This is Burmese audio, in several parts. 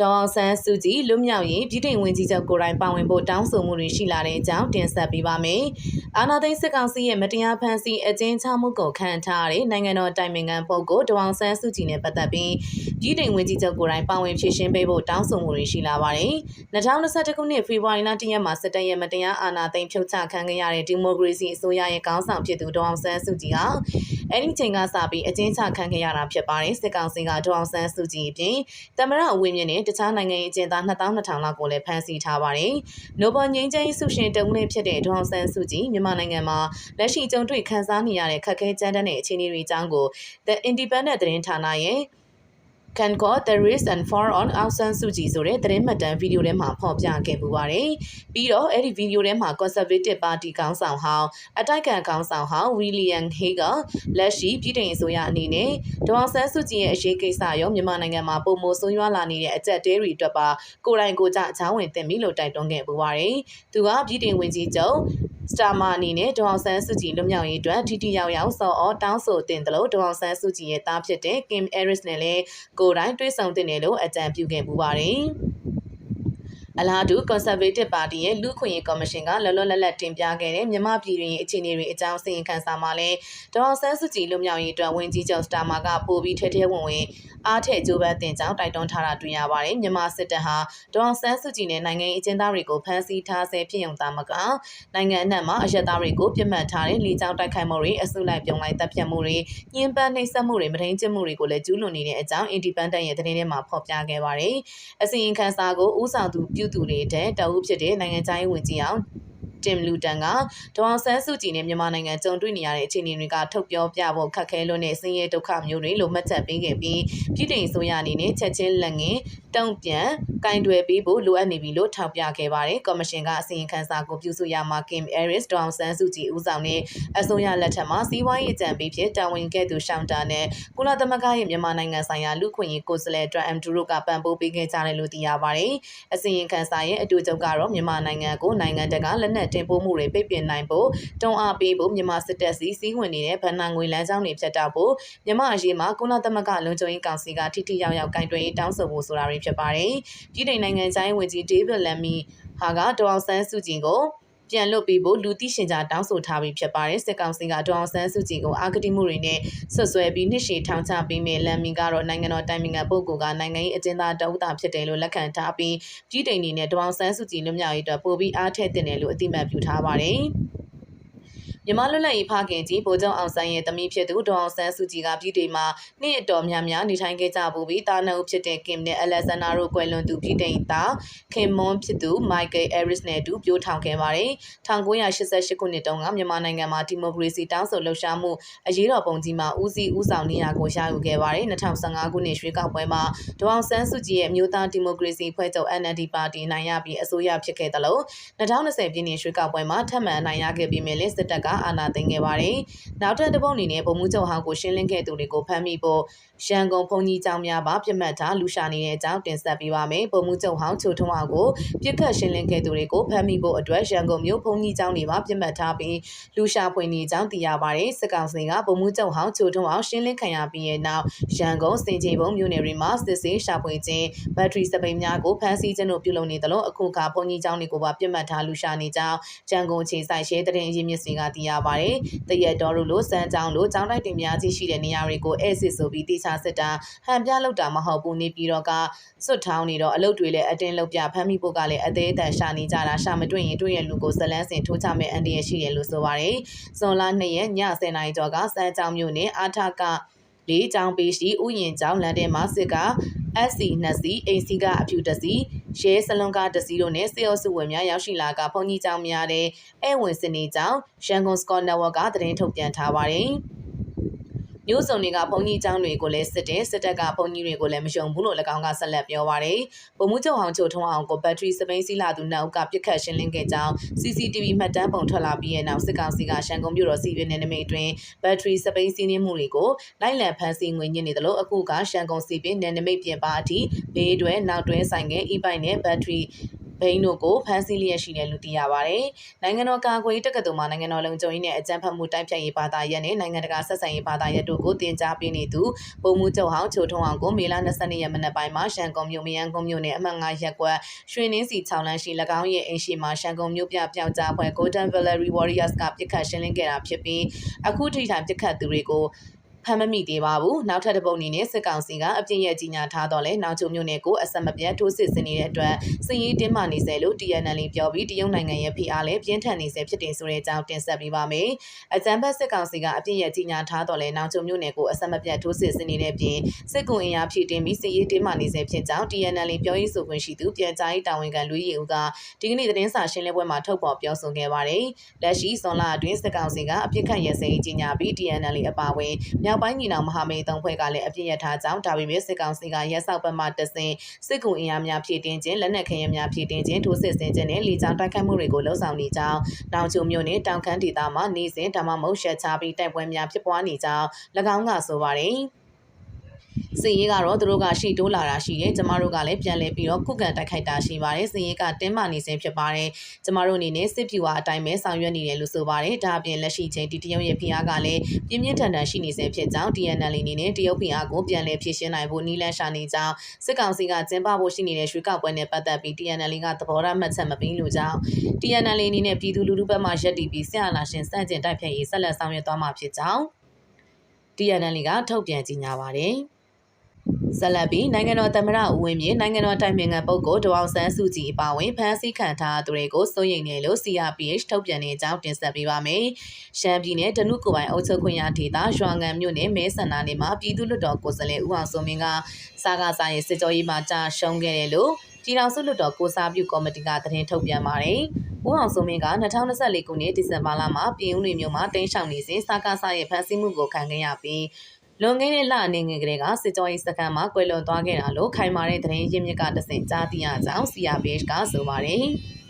ဒေါ်အောင်ဆန်းစုကြည်လွတ်မြောက်ရေးပြည်ထောင်ဝင်ကြီးချုပ်ကိုယ်တိုင်ပါဝင်ဖို့တောင်းဆိုမှုတွေရှိလာတဲ့အကြောင်းတင်ဆက်ပေးပါမယ်။အာနာသိန်းစစ်ကောင်စီရဲ့မတရားဖန်ဆီးအကျဉ်းချမှုကိုခံထားရတဲ့နိုင်ငံတော်တိုင်ပင်ခံပုဂ္ဂိုလ်ဒေါ်အောင်ဆန်းစုကြည်နဲ့ပတ်သက်ပြီးပြည်ထောင်ဝင်ကြီးချုပ်ကိုယ်တိုင်ပါဝင်ဖြည့်ရှင်းပေးဖို့တောင်းဆိုမှုတွေရှိလာပါတယ်။2021ခုနှစ်ဖေဖော်ဝါရီလ1ရက်မှာစစ်တပ်ရဲ့မတရားအာဏာသိမ်းဖြုတ်ချခံခဲ့ရတဲ့ဒီမိုကရေစီအစိုးရရဲ့ခေါင်းဆောင်ဖြစ်သူဒေါ်အောင်ဆန်းစုကြည်ဟာ အဲ့ဒီချိန်ကစပြီးအကျဉ်းချခံခဲ့ရတာဖြစ်ပါတယ်။စစ်ကောင်စီကဒေါ်အောင်ဆန်းစုကြည်အပြင်တမရအဝင်းမြင့်နဲ့တခြားနိုင်ငံရေးအကျဉ်းသား2200လောက်ကိုလည်းဖမ်းဆီးထားပါတယ်။နိုဘယ်ငြိမ်းချမ်းရေးဆုရှင်တုံးလေးဖြစ်တဲ့ဒေါအောင်ဆန်းစုကြည်မြန်မာနိုင်ငံမှာလက်ရှိကြုံတွေ့ခံစားနေရတဲ့ခက်ခဲကြမ်းတမ်းတဲ့အခြေအနေတွေအကြောင်းကို The Independent သတင်းဌာနရဲ့ can call the risk and for on Aung San Suu Kyi ဆိုတဲ့သတင်းမှတ်တမ်းဗီဒီယိုထဲမှာဖော်ပြခဲ့ပူပါတယ်။ပြီးတော့အဲ့ဒီဗီဒီယိုထဲမှာ Conservative Party ခေါင်းဆောင်ဟောင်းအတိုက်ခံခေါင်းဆောင်ဟောင်း William Hay ကလက်ရှိပြည်ထောင်အစိုးရအနေနဲ့ဒေါ်အောင်ဆန်းစုကြည်ရဲ့အရေးကိစ္စရောမြန်မာနိုင်ငံမှာပုံမိုဆွံ့ရွာလာနေတဲ့အကြက်တဲတွေအတွက်ပါကိုယ်တိုင်ကိုယ်ကျအချောင်းဝင်တင်ပြီလို့တိုက်တွန်းခဲ့ပူပါတယ်။သူကပြည်ထောင်ဝင်ကြီးချုပ် စတာမာအနေနဲ့ဒေါအောင်ဆန်းစုကြည်လွတ်မြောက်ရေးအတွက်ထိထိရောက်ရောက်စော်ဩတောင်းဆိုတင်တယ်လို့ဒေါအောင်ဆန်းစုကြည်ရဲ့သားဖြစ်တဲ့ Kim Harris နဲ့လည်းကိုယ်တိုင်တွေ့ဆုံတင်တယ်လို့အကြံပြုခဲ့ပူပါတယ်။ အလားတူ Conservative Party ရဲ့လူခွင့်ရေးကော်မရှင်ကလောလောလတ်လတ်တင်ပြခဲ့တဲ့မြမပြည်တွင်အခြေအနေတွေအကြောင်းစီရင်ခံစာမှာလည်းဒေါ်အောင်ဆန်းစုကြည်လွတ်မြောက်ရေးအတွက်ဝင်ကြီးချုပ်စတာမာကပို့ပြီးထဲထဲဝင်ဝင်အားထည့်ကြိုးပမ်းတင်ကြောင်းတိုက်တွန်းထားတာတွေ့ရပါတယ်မြန်မာစစ်တပ်ဟာဒေါအောင်ဆန်းစုကြည်နဲ့နိုင်ငံရေးအကျဉ်းသားတွေကိုဖမ်းဆီးထားဆဲဖြစ်ုံသားမကနိုင်ငံအနှံ့မှာအရက်သားတွေကိုပြစ်မှတ်ထားတဲ့လေကြောင်းတိုက်ခိုက်မှုတွေအစုလိုက်ပြုံလိုက်တပ်ဖြတ်မှုတွေညှဉ်းပန်းနှိပ်စက်မှုတွေမထိန်ကျမှုတွေကိုလည်းကျူးလွန်နေတဲ့အကြောင်း Independent ရဲ့သတင်းထဲမှာဖော်ပြခဲ့ပါတယ်အစီရင်ခံစာကိုဥဆောင်သူပြုသူတွေတဲ့တအုပ်ဖြစ်တဲ့နိုင်ငံခြားရေးဝန်ကြီးအောင် တင်လူတန်ကဒေါအောင်ဆန်းစုကြည်နဲ့မြန်မာနိုင်ငံကြုံတွေ့နေရတဲ့အခြေအနေတွေကထုတ်ပြောပြဖို့ခက်ခဲလွန်းတဲ့ဆင်းရဲဒုက္ခမျိုးတွေလို့မှတ်ချက်ပေးခဲ့ပြီးပြည်ထောင်စုရအနေနဲ့ချက်ချင်းလက်ငင်းတုံ့ပြန်ကင်တွယ်ပေးဖို့လိုအပ်နေပြီလို့ထောက်ပြခဲ့ပါတယ်။ကော်မရှင်ကအစီရင်ခံစာကိုပြုစုရမှာ Kim Harris ဒေါအောင်ဆန်းစုကြည်ဦးဆောင်တဲ့အစိုးရလက်ထက်မှာစီးပွားရေးအကြံပေးဖြစ်တာဝန်ခဲ့သူရှောင်းတာနဲ့ကုလသမဂ္ဂရဲ့မြန်မာနိုင်ငံဆိုင်ရာလူခွင့်ရေးကိုယ်စားလှယ်ဒရမ်ဒူရိုကပံ့ပိုးပေးခဲ့ကြတယ်လို့သိရပါတယ်။အစီရင်ခံစာရဲ့အတူချုပ်ကတော့မြန်မာနိုင်ငံကိုနိုင်ငံတကာလက်နက်တင်ပို့မှုတွေပိတ်ပင်နိုင်ဖို့တွန်းအားပေးဖို့မြန်မာစစ်တပ်စီစီးဝင်နေတဲ့ဗန်နာငွေလမ်းကြောင်းတွေဖြတ်တောက်ဖို့မြန်မာအရေးမှာကုလသမဂ္ဂလုံခြုံရေးကောင်စီကထိထိရောက်ရောက်ကင်တွယ်ရေးတောင်းဆိုဖို့ဆိုတာတွေဖြစ်ပါတယ်။ပြည်ထောင်နိုင်ငံဆိုင်ဝန်ကြီးဒေးဗစ်လမ်မီဟာကဒေါအောင်ဆန်းစုကြည်ကို ပြန်လွတ်ပြီးဖို့လူသိရှင်ကြားတောင်းဆိုထားပြီးဖြစ်ပါတယ်စစ်ကောင်စီကဒေါအောင်ဆန်းစုကြည်ကိုအာဂတိမှုတွေနဲ့ဆွဆွဲပြီးနှစ်ရှည်ထောင်ချပေးမယ်လမ်မီကတော့နိုင်ငံတော်တိုင်ပင်ခံပုဂ္ဂိုလ်ကနိုင်ငံရေးအကျဉ်းသားတအုပ်တာဖြစ်တယ်လို့လက်ခံထားပြီးပြည်တိုင်နေနဲ့ဒေါအောင်ဆန်းစုကြည်လွတ်မြောက်ရေးအတွက်ပို့ပြီးအားထည့်တင်တယ်လို့အတိအမှတ်ပြုထားပါတယ် မြန်မာလွတ်လပ်ရေးဖခင်ကြီးဗိုလ်ချုပ်အောင်ဆန်းရဲ့သမီးဖြစ်သူဒေါအောင်ဆန်းစုကြည်ကပြည်ထောင်မှာနှစ်အတော်များများနေထိုင်ခဲ့ကြပူပြီးတာနအုပ်ဖြစ်တဲ့ကင်နဲ့အလက်ဇန်နာတို့ကွယ်လွန်သူပြည်ထောင်သားခင်မွန်ဖြစ်သူမိုက်ကယ်အဲရစ်နဲ့အတူပြိုးထောင်ခဲ့ပါတယ်1988ခုနှစ်တုန်းကမြန်မာနိုင်ငံမှာဒီမိုကရေစီတောင်းဆိုလှုပ်ရှားမှုအရေးတော်ပုံကြီးမှာဦးစီးဦးဆောင်နေရာကိုရယူခဲ့ပါတယ်2015ခုနှစ်ရွေးကောက်ပွဲမှာဒေါအောင်ဆန်းစုကြည်ရဲ့မြို့သားဒီမိုကရေစီဖွဲ့ချုပ် NLD ပါတီနိုင်ရပြီးအစိုးရဖြစ်ခဲ့တယ်လို့2020ပြည်နယ်ရွေးကောက်ပွဲမှာထပ်မံနိုင်ရခဲ့ပြီးမြဲလက်စစ်တပ်ကအာဏာသိမ်းခဲ့ပါတယ်။နောက်ထပ်တစ်ပုတ်အနေနဲ့ဗိုလ်မှူးချုပ်ဟောင်းကိုရှင်းလင်းခဲ့သူတွေကိုဖမ်းမိဖို့ရန်ကုန်ဘုံကြီးကျောင်းများပါပြစ်မှတ်ထားလူရှာနေတဲ့အကြောင်းတင်ဆက်ပေးပါမယ်။ဗိုလ်မှူးချုပ်ဟောင်းချိုထုံးအောင်ကိုပြစ်ခတ်ရှင်းလင်းခဲ့သူတွေကိုဖမ်းမိဖို့အတွက်ရန်ကုန်မြို့ဘုံကြီးကျောင်းတွေပါပြစ်မှတ်ထားပြီးလူရှာဖွင့်နေကြောင်းသိရပါတယ်။စစ်ကောင်စီကဗိုလ်မှူးချုပ်ဟောင်းချိုထုံးအောင်ရှင်းလင်းခံရပြီးရဲ့နောက်ရန်ကုန်စင်ကြေဘုံမြို့နယ်တွေမှာစစ်ဆေးရှာဖွေခြင်းဘက်ထရီစပိန်များကိုဖမ်းဆီးခြင်းတို့ပြုလုပ်နေသလိုအခုခါဘုံကြီးကျောင်းတွေကိုပါပြစ်မှတ်ထားလူရှာနေကြောင်းရန်ကုန်ခြေဆိုင်ရှဲတဲ့ရင်ရင်းမြစ်စီကသိရပါတယ်။တရက်တော်တို့လိုစမ်းကြောင်းလိုကျောင်းတိုက်တင်များကြီးရှိတဲ့နေရာတွေကိုဧည့်စစ်ဆိုပြီးတိကျစစ်တာဟန်ပြလောက်တာမဟုတ်ဘူးနေပြီးတော့ကစွတ်ထောင်းနေတော့အလုတ်တွေလည်းအတင်းလောက်ပြဖမ်းမိဖို့ကလည်းအသေးအတန်ရှာနေကြတာရှာမတွေ့ရင်တွေ့ရလူကိုဇလန်းစင်ထိုးချမဲ့အန်ဒီရရှိတယ်လို့ဆိုပါတယ်။ဇွန်လ2ရက်ည10:00နာရီကျော်ကစမ်းကြောင်းမြို့နယ်အာထကလေးချောင်းပေးရှိဥယျင်ကျောင်းလမ်းထဲမှာစစ်က SC 2စီအိမ်စီကအဖြူတစီ ရဲစလွန်ကားတစီတို့နဲ့စေအုပ်စုဝင်များရောက်ရှိလာကဘုံကြီးကျောင်းများတဲ့အဲဝင်စနေကျောင်းရန်ကုန်စကော့နယ်ဝကသတင်းထုတ်ပြန်ထားပါတယ်။ မျိုးစုံတွေကဘုံကြီးကျောင်းတွေကိုလည်းစစ်တယ်စစ်တပ်ကဘုံကြီးတွေကိုလည်းမယုံဘူးလို့၎င်းကဆက်လက်ပြောပါတယ်။ဗိုလ်မှူးချုပ်ဟောင်းချိုထုံးအောင်ကိုဘက်ထရီစပိန်စီလာသူနောက်ကပြစ်ခတ်ရှင်းလင်းခဲ့ကြောင်း CCTV မှတ်တမ်းပုံထွက်လာပြီးတဲ့နောက်စစ်ကောင်စီကရှန်ကုန်မြို့တော်စီပင်နယ်နိမိတ်တွင်ဘက်ထရီစပိန်စီးနှင်းမှုတွေကိုလိုက်လံဖမ်းဆီးငွေညစ်နေတယ်လို့အခုကရှန်ကုန်စီပင်နယ်နိမိတ်ပြင်ပအထိဘေးတွဲနောက်တွဲဆိုင်ငယ် e-bike နဲ့ဘက်ထရီ ဘိန်းတို့ကိုဖမ်းဆီးလျက်ရှိတယ်လို့သိရပါတယ်။နိုင်ငံတော်ကာကွယ်ရေးတက္ကသိုလ်မှာနိုင်ငံတော်လုံခြုံရေးနဲ့အကြံဖတ်မှုတိုက်ဖြတ်ရေးဘာသာရပ်နဲ့နိုင်ငံတကာဆက်ဆံရေးဘာသာရပ်တို့ကိုတင် जा ပေးနေသူပုံမှုချုပ်ဟောင်းချိုထုံအောင်ကိုမေလ22ရက်မနက်ပိုင်းမှာရှန်ကုန်မြို့မယန်းကုန်းမြို့နယ်အမှတ်9ရပ်ကွက်ရွှေနှင်းစီ6လမ်းရှိ၎င်းရဲ့အိမ်ရှိမှာရှန်ကုန်မြို့ပြပျောက်ကြားဖွဲ့ Golden Valley Warriors ကပြစ်ခတ်ရှင်းလင်းခဲ့တာဖြစ်ပြီးအခုထိထိုင်ပြစ်ခတ်သူတွေကို ဖမ်းမမိသေးပါဘူး။နောက်ထပ်တစ်ပုတ်အနေနဲ့စစ်ကောင်စီကအပြစ်ရဲ့ကြီးညာထားတော့လဲနောက်ချုံမြို့နယ်ကိုအဆက်မပြတ်ထိုးစစ်ဆင်နေတဲ့အတွက်စစ်ရေးတင်းမာနေစေလို့ TNL ပြောပြီးတရုတ်နိုင်ငံရဲ့ဖိအားလည်းပြင်းထန်နေစေဖြစ်တယ်ဆိုတဲ့အကြောင်းတင်ဆက်ပေးပါမယ်။အကြံဖက်စစ်ကောင်စီကအပြစ်ရဲ့ကြီးညာထားတော့လဲနောက်ချုံမြို့နယ်ကိုအဆက်မပြတ်ထိုးစစ်ဆင်နေတဲ့ပြင်စစ်ကွန်အင်အားဖြည့်တင်ပြီးစစ်ရေးတင်းမာနေစေဖြစ်ကြောင်း TNL ပြောရေးဆိုခွင့်ရှိသူပြန်ကြားရေးတာဝန်ခံလူကြီးဦးကဒီကနေ့သတင်းစာရှင်းလင်းပွဲမှာထုတ်ဖော်ပြောဆိုခဲ့ပါတယ်။လက်ရှိဇွန်လအတွင်းစစ်ကောင်စီကအပြစ်ခတ်ရစဲကြီးညာပြီး TNL အပါအဝင်မြောက်ပိုင်းညီနောင်မဟာမိတ်သုံးဖွဲ့ကလည်းအပြစ်ရထားကြောင်းဒါပေမဲ့စစ်ကောင်စီကရက်ဆောက်ပတ်မှတဆင်စစ်ကူအင်အားများဖြည့်တင်းခြင်းလက်နက်ခဲယမ်းများဖြည့်တင်းခြင်းထိုးစစ်ဆင်ခြင်းနဲ့လေကြောင်းတိုက်ခိုက်မှုတွေကိုလှုံ့ဆော်နေကြောင်းတောင်ချုံမြို့နယ်တောင်ခမ်းဒေသမှာနေစဉ်ဒါမှမဟုတ်ရှက်ချပြီးတိုက်ပွဲများဖြစ်ပွားနေကြောင်း၎င်းကဆိုပါတယ်။ စည်ရေးကတော့သူတို့ကရှိတိုးလာတာရှိတယ်ကျမတို့ကလည်းပြန်လဲပြီးတော့ခုခံတိုက်ခိုက်တာရှိပါတယ်စည်ရေးကတင်းမာနေစဉ်ဖြစ်ပါတယ်ကျမတို့အနေနဲ့စစ်ဖြူဝါအတိုင်းပဲဆောင်ရွက်နေတယ်လို့ဆိုပါတယ်ဒါအပြင်လက်ရှိချိန်ဒီတရုတ်ရဲ့ဖိအားကလည်းပြင်းပြင်းထန်ထန်ရှိနေစဉ်ဖြစ်ကြောင်း TNL အနေနဲ့တရုတ်ဖိအားကိုပြန်လဲဖြည့်ရှင်းနိုင်ဖို့နီးလန်းရှာနေကြောင်းစစ်ကောင်စီကကျင်းပဖို့ရှိနေတဲ့ရွှေကောက်ပွဲနဲ့ပတ်သက်ပြီး TNL ကသဘောထားမှတ်ချက်မပေးလို့ကြောင်း TNL အနေနဲ့ပြည်သူလူထုဘက်မှရပ်တည်ပြီးဆရာလာရှင်စန့်ကျင်တိုက်ဖျက်ရေးဆက်လက်ဆောင်ရွက်သွားမှာဖြစ်ကြောင်း TNL ကထုတ်ပြန်ကြေညာပါတယ်။ ဆက်လက်ပြီးနိုင်ငံတော်သမ္မတဦးဝင်းမြင့်နိုင်ငံတော်တိုင်ပင်ခံပုဂ္ဂိုလ်ဒေါအောင်ဆန်းစုကြည်အပါအဝင်ဖမ်းဆီးခံထားသူတွေကိုစိုးရိမ်နေလို့ CRPH ထုတ်ပြန်တဲ့အကြောင်းတင်ဆက်ပေးပါမယ်။ရှမ်းပြည်နယ်ဒနုကိုပိုင်အုပ်ချုပ်ခွင့်ရဒေသရွာငံမြို့နယ်မဲဆန္ဒနယ်မှာပြည်သူ့လွှတ်တော်ကိုယ်စားလှယ်ဦးအောင်စိုးမင်းကစားကားဆိုင်စစ်ကြောရေးမှာကြာရှုံးခဲ့တယ်လို့ပြည်ထောင်စုလွှတ်တော်ကိုစားပြုကော်မတီကသတင်းထုတ်ပြန်ပါတယ်။ဦးအောင်စိုးမင်းက2024ခုနှစ်ဒီဇင်ဘာလမှာပြည်ဦးလွေမြို့မှာတင်းရှောင်နေစဉ်စားကားဆိုင်ရဲ့ဖမ်းဆီးမှုကိုခံခဲ့ရပြီး လွန်ခဲ့တဲ့လအနေငယ်ကလေးကစစ်ကြောရေးစခန်းမှာကွယ်လွန်သွားခဲ့တာလို့ခိုင်မာတဲ့သတင်းရင်းမြစ်ကတဆင့်ကြားသိရကြောင်း CRPH ကဆိုပါတယ်။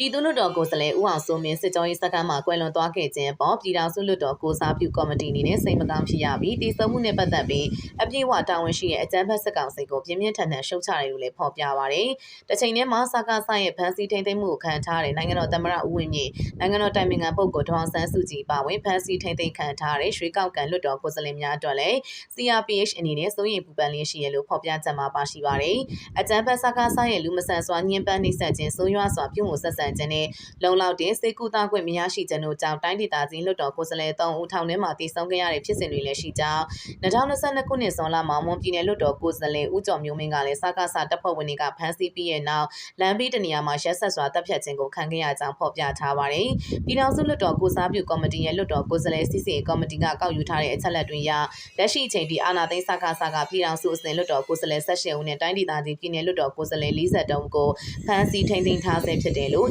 ပြည်သူ့လွှတ်တော်ကိုယ်စားလှယ်ဦးအောင်စိုးမင်းစစ်ကြောရေးစခန်းမှာကွယ်လွန်သွားခဲ့ခြင်းပေါ်ပြည်ထောင်စုလွှတ်တော်ကိုစားပြုကော်မတီအနေနဲ့စိတ်မကောင်းဖြစ်ရပြီးတည်ဆုံမှုနဲ့ပတ်သက်ပြီးအပြည့်အဝတာဝန်ရှိတဲ့အကြမ်းဖက်စစ်ကောင်စီကိုပြင်းပြင်းထန်ထန်ရှုတ်ချတယ်လို့လည်းဖော်ပြပါရတယ်။တချိန်တည်းမှာစကားဆိုင်ရဲ့ဖန်စီထိန်သိမ်းမှုကိုခံထားတဲ့နိုင်ငံတော်သမ္မတဦးဝင်းမြင့်နိုင်ငံတော်တိုင်ပင်ခံပုဂ္ဂိုလ်ဒေါအောင်ဆန်းစုကြည်ပါဝင်ဖန်စီထိန်သိမ်းခံထားတဲ့ရွှေကောက်ကန်လွှတ်တော်ကိုယ်စားလှယ်များအတွက်လည်း CRPH အနေနဲ့စိုးရိမ်ပူပန်လျက်ရှိရလို့ဖော်ပြချက်မှာပါရှိပါတယ်။အကြမ်းဖက်စကားဆိုင်ရဲ့လူမဆန်စွာညှဉ်းပန်းနှိပ်စက်ခြင်းဆိုးရွားစွာပြုမှုဆက်ဆံခြင်းနဲ့လုံလောက်တဲ့စေကူတာခွင့်မရရှိခြင်းတို့ကြောင့်တိုင်းဒေသကြီးလွှတ်တော်ကိုယ်စားလှယ်3ဦးထောင်ထဲမှာတည်ဆုံခဲ့ရတဲ့ဖြစ်စဉ်တွေလည်းရှိကြောင်း2022ခုနှစ်ဇွန်လမှာမွန်ပြည်နယ်လွှတ်တော်ကိုယ်စားလှယ်ဦးကျော်မျိုးမင်းကလည်းစကားစတပ်ဖွဲ့ဝင်တွေကဖမ်းဆီးပြီးရဲ့နောက်လမ်းဘေးတနေရာမှာရက်ဆက်စွာတပ်ဖြတ်ခြင်းကိုခံခဲ့ရကြောင်းဖော်ပြထားပါတယ်။ပြည်ထောင်စုလွှတ်တော်ကိုစားပြုကော်မတီရဲ့လွှတ်တော်ကိုယ်စားလှယ်စစ်စစ်ကော်မတီကကောက်ယူထားတဲ့အချက်လက်တွေအရလက်ရှိအချိန်ထိအာဏာသိမ်းစကားစကားပြည်ထောင်စုအစဉ်လွှတ်တော်ကိုယ်စားလှယ်18ဦးနဲ့တိုင်းဒေသကြီးပြည်နယ်လွှတ်တော်ကိုယ်စားလှယ်40တုံးကိုဖမ်းဆီးထိန်းသိမ်းထားဆဲဖြစ်တယ်လို့